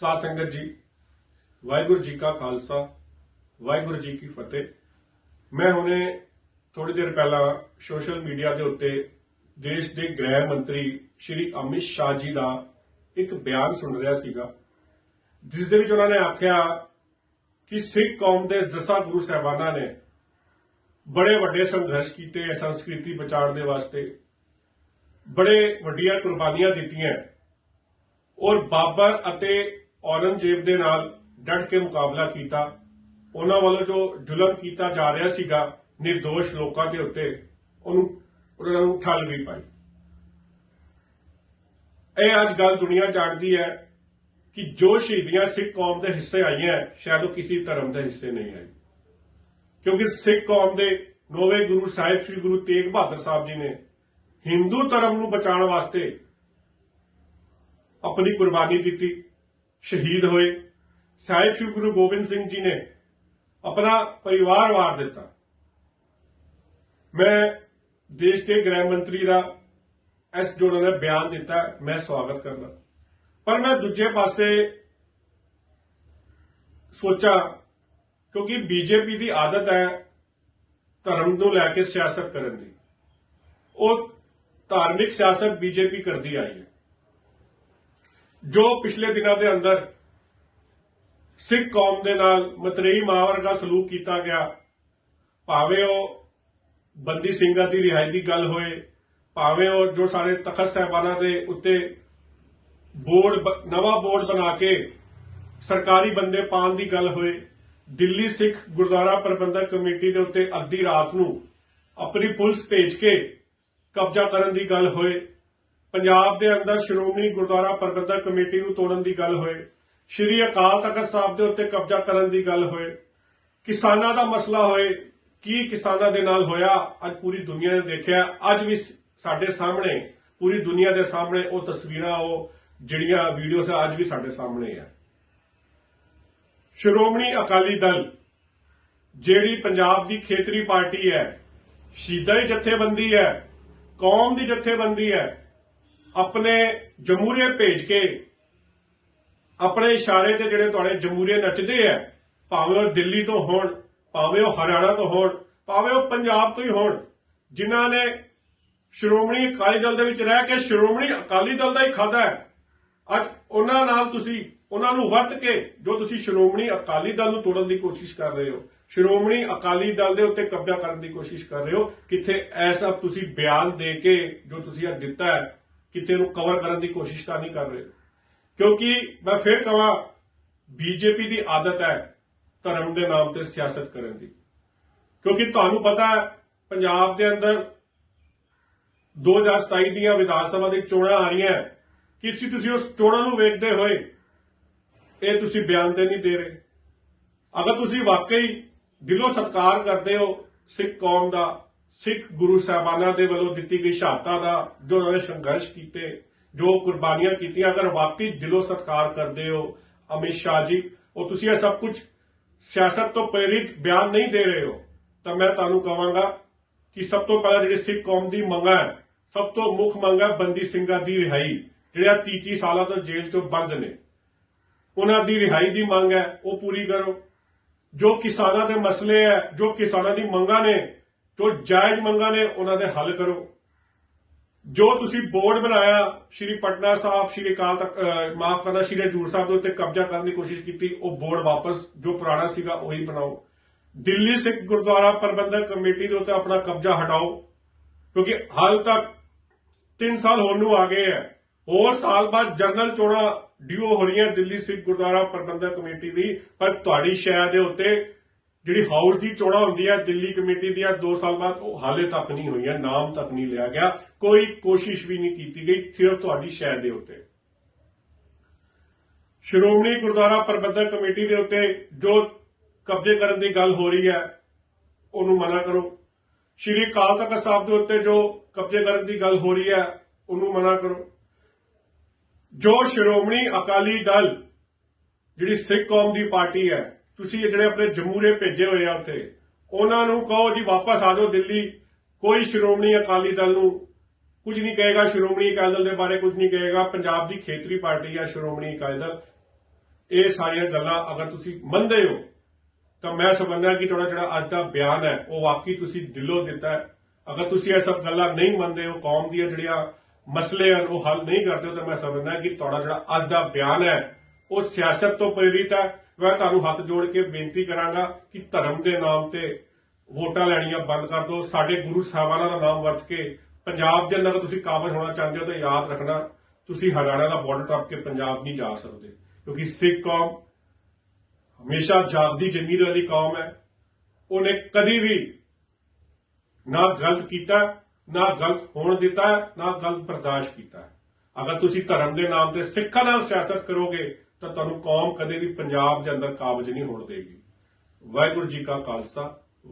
ਸਾਧ ਸੰਗਤ ਜੀ, ਵਾਹਿਗੁਰੂ ਜੀ ਕਾ ਖਾਲਸਾ, ਵਾਹਿਗੁਰੂ ਜੀ ਕੀ ਫਤਿਹ। ਮੈਂ ਹੁਣੇ ਥੋੜੀ ਦੇਰ ਪਹਿਲਾਂ ਸੋਸ਼ਲ ਮੀਡੀਆ ਦੇ ਉੱਤੇ ਦੇਸ਼ ਦੇ ਗ੍ਰਹਿ ਮੰਤਰੀ ਸ਼੍ਰੀ ਅਮਿਤ ਸ਼ਾਹ ਜੀ ਦਾ ਇੱਕ ਬਿਆਨ ਸੁਣ ਰਿਹਾ ਸੀਗਾ, ਜਿਸ ਦੇ ਵਿੱਚ ਉਹਨਾਂ ਨੇ ਆਖਿਆ ਕਿ ਸਿੱਖ ਕੌਮ ਦੇ ਦਸਾਂ ਗੁਰੂ ਸਾਹਿਬਾਨਾਂ ਨੇ ਬੜੇ ਵੱਡੇ ਸੰਘਰਸ਼ ਕੀਤੇ ਹੈ ਸੰਸਕ੍ਰਿਤੀ ਬਚਾਉਣ ਦੇ ਵਾਸਤੇ, ਬੜੇ ਵੱਡੀਆਂ ਕੁਰਬਾਨੀਆਂ ਦਿੱਤੀਆਂ ਔਰ ਬਾਬਰ ਅਤੇ ਔਰੰਗਜ਼ੇਬ ਦੇ ਨਾਲ ਡਟ ਕੇ ਮੁਕਾਬਲਾ ਕੀਤਾ। ਉਹਨਾਂ ਵੱਲੋਂ ਜੋ ਜ਼ੁਲਮ ਕੀਤਾ ਜਾ ਰਿਹਾ ਸੀਗਾ નિર્ਦੋਸ਼ ਲੋਕਾਂ ਦੇ ਉੱਤੇ, ਉਹਨੂੰ, ਉਹਨਾਂ ਨੂੰ ਠੱਲ ਵੀ ਪਾਈ। ਇਹ ਅੱਜ ਗੱਲ ਦੁਨੀਆ ਜਾਣਦੀ ਹੈ ਕਿ ਜੋ ਸ਼ਹੀਦੀਆਂ ਸਿੱਖ ਕੌਮ ਦੇ ਹਿੱਸੇ ਆਈਆਂ, ਸ਼ਾਇਦ ਉਹ ਕਿਸੇ ਧਰਮ ਦੇ ਹਿੱਸੇ ਨਹੀਂ ਆਈ ਕਿਉਂਕਿ ਸਿੱਖ ਕੌਮ ਦੇ ਨੋਵੇਂ ਗੁਰੂ ਸਾਹਿਬ ਸ੍ਰੀ ਗੁਰੂ ਤੇਗ ਬਹਾਦਰ ਸਾਹਿਬ ਜੀ ਨੇ ਹਿੰਦੂ ਧਰਮ ਨੂੰ ਬਚਾਉਣ ਵਾਸਤੇ ਆਪਣੀ ਕੁਰਬਾਨੀ ਦਿੱਤੀ। ਸ਼ਹੀਦ ਹੋਏ। ਸਾਹਿਬ ਸ੍ਰੀ ਗੁਰੂ ਗੋਬਿੰਦ ਸਿੰਘ ਜੀ ਨੇ ਆਪਣਾ ਪਰਿਵਾਰ ਵਾਰ ਦਿੱਤਾ। ਮੈਂ ਦੇਸ਼ ਦੇ ਗ੍ਰਹਿ ਮੰਤਰੀ ਦਾ ਐਸ ਜੋੜਾ ਨੇ ਬਿਆਨ ਦਿੱਤਾ, ਮੈਂ ਸਵਾਗਤ ਕਰਦਾ। ਪਰ ਮੈਂ ਦੂਜੇ ਪਾਸੇ ਸੋਚਾ, ਕਿਉਂਕਿ ਬੀਜੇਪੀ ਦੀ ਆਦਤ ਹੈ ਧਰਮ ਨੂੰ ਲੈ ਕੇ ਸਿਆਸਤ ਕਰਨ ਦੀ। ਉਹ ਧਾਰਮਿਕ ਸਿਆਸਤ ਬੀਜੇਪੀ ਕਰਦੀ ਆਈ ਹੈ। ਜੋ ਪਿਛਲੇ ਦਿਨਾਂ ਦੇ ਅੰਦਰ ਸਿੱਖ ਕੌਮ ਦੇ ਨਾਲ ਮਤਰੇਈ ਮਾਂ ਵਰਗਾ ਸਲੂਕ ਕੀਤਾ ਗਿਆ, ਭਾਵੇਂ ਉਹ ਬੰਦੀ ਸਿੰਘਾਂ ਦੀ ਰਿਹਾਈ ਦੀ ਗੱਲ ਹੋਏ, ਭਾਵੇਂ ਉਹ ਜੋ ਸਾਰੇ ਤਖਤ ਸਾਹਿਬਾਨਾਂ ਦੇ ਉੱਤੇ ਬੋਰਡ ਨਵਾਂ ਬੋਰਡ ਬਣਾ ਕੇ ਸਰਕਾਰੀ ਬੰਦੇ ਪਾਉਣ ਦੀ ਗੱਲ ਹੋਏ, ਦਿੱਲੀ ਸਿੱਖ ਗੁਰਦੁਆਰਾ ਪ੍ਰਬੰਧਕ ਕਮੇਟੀ ਦੇ ਉੱਤੇ ਅੱਧੀ ਰਾਤ ਨੂੰ ਆਪਣੀ ਪੁਲਿਸ ਭੇਜ ਕੇ ਕਬਜ਼ਾ ਕਰਨ ਦੀ ਗੱਲ ਹੋਏ ਪੰਜਾਬ ਦੇ ਅੰਦਰ ਸ਼੍ਰੋਮਣੀ ਗੁਰਦੁਆਰਾ ਪ੍ਰਬੰਧਕ ਕਮੇਟੀ ਨੂੰ ਤੋੜਨ ਦੀ ਗੱਲ ਹੋਏ। ਸ਼੍ਰੀ ਅਕਾਲ ਤਖਤ ਸਾਹਿਬ ਦੇ ਉੱਤੇ ਕਬਜ਼ਾ ਕਰਨ ਦੀ ਗੱਲ ਹੋਏ। ਕਿਸਾਨਾਂ ਦਾ ਮਸਲਾ ਹੋਏ। ਕੀ ਕਿਸਾਨਾਂ ਦੇ ਨਾਲ ਹੋਇਆ? ਅੱਜ ਪੂਰੀ ਦੁਨੀਆ ਨੇ ਦੇਖਿਆ। ਅੱਜ ਵੀ ਸਾਡੇ ਸਾਹਮਣੇ, ਪੂਰੀ ਦੁਨੀਆ ਦੇ ਸਾਹਮਣੇ ਉਹ ਤਸਵੀਰਾਂ, ਉਹ ਜਿਹੜੀਆਂ ਵੀਡੀਓਸ ਅੱਜ ਵੀ ਸਾਡੇ ਸਾਹਮਣੇ ਆ। ਸ਼੍ਰੋਮਣੀ ਅਕਾਲੀ ਦਲ, ਜਿਹੜੀ ਪੰਜਾਬ ਦੀ ਖੇਤਰੀ ਪਾਰਟੀ ਹੈ, ਸ਼ਹੀਦਾਂ ਦੀ ਜਥੇਬੰਦੀ ਹੈ, ਕੌਮ ਦੀ ਜਥੇਬੰਦੀ ਹੈ ਆਪਣੇ ਜਮਹੂਰੀਅਤ ਭੇਜ ਕੇ, ਆਪਣੇ ਇਸ਼ਾਰੇ ਤੇ ਜਿਹੜੇ ਤੁਹਾਡੇ ਜਮਹੂਰੀਅਤ ਨੱਚਦੇ ਆ, ਭਾਵੇਂ ਉਹ ਦਿੱਲੀ ਤੋਂ ਹੋਣ, ਭਾਵੇਂ ਉਹ ਹਰਿਆਣਾ ਤੋਂ ਹੋਣ, ਭਾਵੇਂ ਉਹ ਪੰਜਾਬ ਤੋਂ ਹੀ ਹੋਣ, ਜਿਨ੍ਹਾਂ ਨੇ ਸ਼੍ਰੋਮਣੀ ਅਕਾਲੀ ਦਲ ਦੇ ਵਿੱਚ ਰਹਿ ਕੇ ਸ਼੍ਰੋਮਣੀ ਅਕਾਲੀ ਦਲ ਦਾ ਹੀ ਖਾਦਾ ਹੈ, ਅੱਜ ਉਹਨਾਂ ਨਾਲ ਤੁਸੀਂ, ਉਹਨਾਂ ਨੂੰ ਵਰਤ ਕੇ ਜੋ ਤੁਸੀਂ ਸ਼੍ਰੋਮਣੀ ਅਕਾਲੀ ਦਲ ਨੂੰ ਤੋੜਨ ਦੀ ਕੋਸ਼ਿਸ਼ ਕਰ ਰਹੇ ਹੋ, ਸ਼੍ਰੋਮਣੀ ਅਕਾਲੀ ਦਲ ਦੇ ਉੱਤੇ ਕਬਜ਼ਾ ਕਰਨ ਦੀ ਕੋਸ਼ਿਸ਼ ਕਰ ਰਹੇ ਹੋ, ਕਿੱਥੇ ਐਸਾ ਤੁਸੀਂ ਬਿਆਨ ਦੇ ਕੇ ਜੋ ਤੁਸੀਂ ਇਹ ਦਿੱਤਾ ਹੈ ਕਿਤੇ ਨੂੰ ਕਵਰ ਕਰਨ ਦੀ ਕੋਸ਼ਿਸ਼ ਤਾਂ ਨਹੀਂ ਕਰ ਰਹੇ। ਕਿਉਂਕਿ ਮੈਂ ਫਿਰ ਕਹਾਂ ਬੀਜੇਪੀ ਦੀ ਆਦਤ ਹੈ ਧਰਮ ਦੇ ਨਾਮ ਤੇ ਸਿਆਸਤ ਕਰਨ ਦੀ। ਕਿਉਂਕਿ ਤੁਹਾਨੂੰ ਪਤਾ ਹੈ, ਪੰਜਾਬ ਦੇ ਅੰਦਰ 2027 ਦੀਆਂ ਵਿਧਾਨ ਸਭਾ ਦੀ ਚੋਣਾਂ ਆ ਰਹੀਆਂ ਹੈ। ਕਿ ਤੁਸੀਂ ਤੁਸੀਂ ਉਸ ਚੋਣਾਂ ਨੂੰ ਵੇਖਦੇ ਹੋਏ ਇਹ ਤੁਸੀਂ ਬਿਆਨ ਤੇ ਨਹੀਂ ਦੇ ਰਹੇ? ਅਗਰ ਤੁਸੀਂ ਵਾਕਈ ਦਿਲੋਂ ਸਤਿਕਾਰ ਕਰਦੇ ਹੋ ਸਿੱਖ ਕੌਮ ਦਾ ਸਿੱਖ ਗੁਰੂ ਸਾਹਿਬਾਨਾਂ ਦੇ ਵੱਲੋਂ ਦਿੱਤੀ ਗਈ ਸ਼ਹਾਦਤਾਂ ਦਾ, ਜੋ ਉਹਨਾਂ ਨੇ ਸੰਘਰਸ਼ ਕੀਤੇ, ਜੋ ਕੁਰਬਾਨੀਆਂ ਕੀਤੀਆਂ, ਅਗਰ ਵਾਕਈ ਦਿਲੋਂ ਸਤਿਕਾਰ ਕਰਦੇ ਹੋ, ਅਮਿਤ ਸ਼ਾਹ ਜੀ, ਉਹ ਤੁਸੀਂ ਇਹ ਸਭ ਕੁਝ ਸਿਆਸਤ ਤੋਂ ਪ੍ਰੇਰਿਤ ਬਿਆਨ ਨਹੀਂ ਦੇ ਰਹੇ ਹੋ, ਤਾਂ ਮੈਂ ਤੁਹਾਨੂੰ ਕਹਾਂਗਾ ਕਿ ਸਭ ਤੋਂ ਪਹਿਲਾਂ ਜਿਹੜੀ ਸਿੱਖ ਕੌਮ ਦੀ ਮੰਗਾਂ ਹੈ, ਸਭ ਤੋਂ ਮੁੱਖ ਮੰਗ ਹੈ ਬੰਦੀ ਸਿੰਘਾਂ ਦੀ ਰਿਹਾਈ ਜਿਹੜੇ 30 ਸਾਲਾਂ ਤੋਂ ਜੇਲ੍ਹ 'ਚੋਂ ਬੰਦ ਨੇ। ਉਹਨਾਂ ਦੀ ਰਿਹਾਈ ਦੀ ਮੰਗ ਹੈ, ਉਹ ਪੂਰੀ ਕਰੋ। ਜੋ ਕਿਸਾਨਾਂ ਦੇ ਮਸਲੇ ਹੈ, ਜੋ ਕਿਸਾਨਾਂ ਦੀ ਮੰਗਾਂ ਨੇ ਜੋ ਜਾਇਜ਼ ਮੰਗਾਂ ਨੇ ਉਹਨਾਂ ਦੇ ਹੱਲ ਕਰੋ। ਜੋ ਤੁਸੀਂ ਬੋਰਡ ਬਣਾਇਆ, ਸ਼੍ਰੀ ਪਟਨਾ ਸਾਹਿਬ, ਸ਼੍ਰੀ ਅਕਾਲ ਤਖਤ ਮਾਫ ਕਰਨਾ, ਸ਼੍ਰੀ ਹਜੂਰ ਸਾਹਿਬ ਦੇ ਉੱਤੇ ਕਬਜ਼ਾ ਕਰਨ ਦੀ ਕੋਸ਼ਿਸ਼ ਕੀਤੀ, ਉਹ ਬੋਰਡ ਵਾਪਸ, ਜੋ ਪੁਰਾਣਾ ਸੀਗਾ, ਉਹੀ ਬਣਾਓ। ਦਿੱਲੀ ਸਿੱਖ ਗੁਰਦੁਆਰਾ ਪ੍ਰਬੰਧਕ ਕਮੇਟੀ ਦੇ ਉੱਤੇ ਆਪਣਾ ਕਬਜ਼ਾ ਹਟਾਓ, ਕਿਉਂਕਿ ਹਾਲ ਤੱਕ 3 ਸਾਲ ਹੋਣ ਨੂੰ ਆ ਗਏ ਹੈ। ਹੋਰ ਸਾਲ ਬਾਅਦ ਜਰਨਲ ਚੋਣਾਂ ਡਿਊ ਹੋ ਰਹੀਆਂ ਦਿੱਲੀ ਸਿੱਖ ਗੁਰਦੁਆਰਾ ਪ੍ਰਬੰਧਕ ਕਮੇਟੀ ਦੀ, ਪਰ ਤੁਹਾਡੀ ਸ਼ਹਿਰ ਦੇ ਉੱਤੇ ਜਿਹੜੀ ਹਾਊਸ ਦੀ ਚੋਣਾਂ ਹੁੰਦੀ ਹੈ ਦਿੱਲੀ ਕਮੇਟੀ ਦੀਆਂ 2 ਸਾਲ ਬਾਅਦ, ਉਹ ਹਾਲੇ ਤੱਕ ਨਹੀਂ ਹੋਈਆਂ, ਨਾਮ ਤੱਕ ਨਹੀਂ ਲਿਆ ਗਿਆ। ਕੋਈ ਕੋਸ਼ਿਸ਼ ਵੀ ਨਹੀਂ ਕੀਤੀ ਗਈ, ਸਿਰਫ ਤੁਹਾਡੀ ਸ਼ਹਿਰ ਦੇ ਉੱਤੇ। ਸ਼੍ਰੋਮਣੀ ਗੁਰਦੁਆਰਾ ਪ੍ਰਬੰਧਕ ਕਮੇਟੀ ਦੇ ਉੱਤੇ ਜੋ ਕਬਜ਼ੇ ਕਰਨ ਦੀ ਗੱਲ ਹੋ ਰਹੀ ਹੈ, ਉਹਨੂੰ ਮਨਾ ਕਰੋ। ਸ਼੍ਰੀ ਅਕਾਲ ਤਖਤ ਸਾਹਿਬ ਦੇ ਉੱਤੇ ਜੋ ਕਬਜ਼ੇ ਕਰਨ ਦੀ ਗੱਲ ਹੋ ਰਹੀ ਹੈ, ਉਹਨੂੰ ਮਨਾ ਕਰੋ। ਜੋ ਸ਼੍ਰੋਮਣੀ ਅਕਾਲੀ ਦਲ, ਜਿਹੜੀ ਸਿੱਖ ਕੌਮ ਦੀ ਪਾਰਟੀ ਹੈ ਤੁਸੀਂ ਇਹ ਜਿਹੜੇ ਆਪਣੇ ਜਮੂਰੇ ਭੇਜੇ ਹੋਏ ਆ ਉੱਥੇ, ਉਹਨਾਂ ਨੂੰ ਕਹੋ ਜੀ ਵਾਪਸ ਆ ਜਾਓ ਦਿੱਲੀ, ਕੋਈ ਸ਼੍ਰੋਮਣੀ ਅਕਾਲੀ ਦਲ ਨੂੰ ਕੁਝ ਨਹੀਂ ਕਹੇਗਾ, ਸ਼੍ਰੋਮਣੀ ਅਕਾਲੀ ਦਲ ਦੇ ਬਾਰੇ ਕੁਝ ਨਹੀਂ ਕਹੇਗਾ, ਪੰਜਾਬ ਦੀ ਖੇਤਰੀ ਪਾਰਟੀ ਆ ਸ਼੍ਰੋਮਣੀ ਅਕਾਲੀ ਦਲ। ਇਹ ਸਾਰੀਆਂ ਗੱਲਾਂ ਅਗਰ ਤੁਸੀਂ ਮੰਨਦੇ ਹੋ, ਤਾਂ ਮੈਂ ਸਮਝਦਾ ਕਿ ਤੁਹਾਡਾ ਜਿਹੜਾ ਅੱਜ ਦਾ ਬਿਆਨ ਹੈ, ਉਹ ਵਾਕਈ ਤੁਸੀਂ ਦਿਲੋਂ ਦਿੱਤਾ ਹੈ। ਅਗਰ ਤੁਸੀਂ ਇਹ ਸਭ ਗੱਲਾਂ ਨਹੀਂ ਮੰਨਦੇ ਹੋ, ਕੌਮ ਦੀਆਂ ਜਿਹੜੀਆਂ ਮਸਲੇ ਹਨ, ਉਹ ਹੱਲ ਨਹੀਂ ਕਰਦੇ ਹੋ, ਤਾਂ ਮੈਂ ਸਮਝਦਾ ਕਿ ਤੁਹਾਡਾ ਜਿਹੜਾ ਅੱਜ ਦਾ ਬਿਆਨ ਹੈ, ਉਹ ਸਿਆਸਤ ਤੋਂ ਪ੍ਰੇਰਿਤ ਹੈ। ਮੈਂ ਤੁਹਾਨੂੰ ਹੱਥ ਜੋੜ ਕੇ ਬੇਨਤੀ ਕਰਾਂਗਾ ਕਿ ਧਰਮ ਦੇ ਨਾਮ ਤੇ ਵੋਟਾਂ ਲੈਣੀਆਂ ਬੰਦ ਕਰ ਦਿਓ। ਸਾਡੇ ਗੁਰੂ ਸਾਹਿਬਾਨਾਂ ਦਾ ਨਾਮ ਵਰਤ ਕੇ ਪੰਜਾਬ ਦੇ ਅੰਦਰ ਤੁਸੀਂ ਕਾਬਜ ਹੋਣਾ ਚਾਹੁੰਦੇ ਹੋ ਤਾਂ ਯਾਦ ਰੱਖਣਾ, ਤੁਸੀਂ ਹਰਿਆਣਾ ਦਾ ਬਾਰਡਰ ਟੱਪ ਕੇ ਪੰਜਾਬ ਨਹੀਂ ਜਾ ਸਕਦੇ। ਕਿਉਂਕਿ ਸਿੱਖ ਕੌਮ ਹਮੇਸ਼ਾ ਜਾਗਦੀ ਜਮੀਰ ਵਾਲੀ ਕੌਮ ਹੈ, ਉਹਨੇ ਕਦੀ ਵੀ ਨਾ ਗਲਤ ਕੀਤਾ, ਨਾ ਗਲਤ ਹੋਣ ਦਿੱਤਾ, ਨਾ ਗਲਤ ਬਰਦਾਸ਼ਤ ਕੀਤਾ। ਅਗਰ ਤੁਸੀਂ ਧਰਮ ਦੇ ਨਾਮ ਤੇ ਸਿੱਖਾਂ ਨਾਲ ਸਿਆਸਤ ਕਰੋਗੇ ਤਾਂ ਤੁਹਾਨੂੰ ਕੌਮ ਕਦੇ ਵੀ ਪੰਜਾਬ ਦੇ ਅੰਦਰ ਕਾਬਜ ਨਹੀਂ ਹੋਣ ਦੇਗੀ। ਵਾਹਿਗੁਰੂ ਜੀ ਕਾ ਖਾਲਸਾ।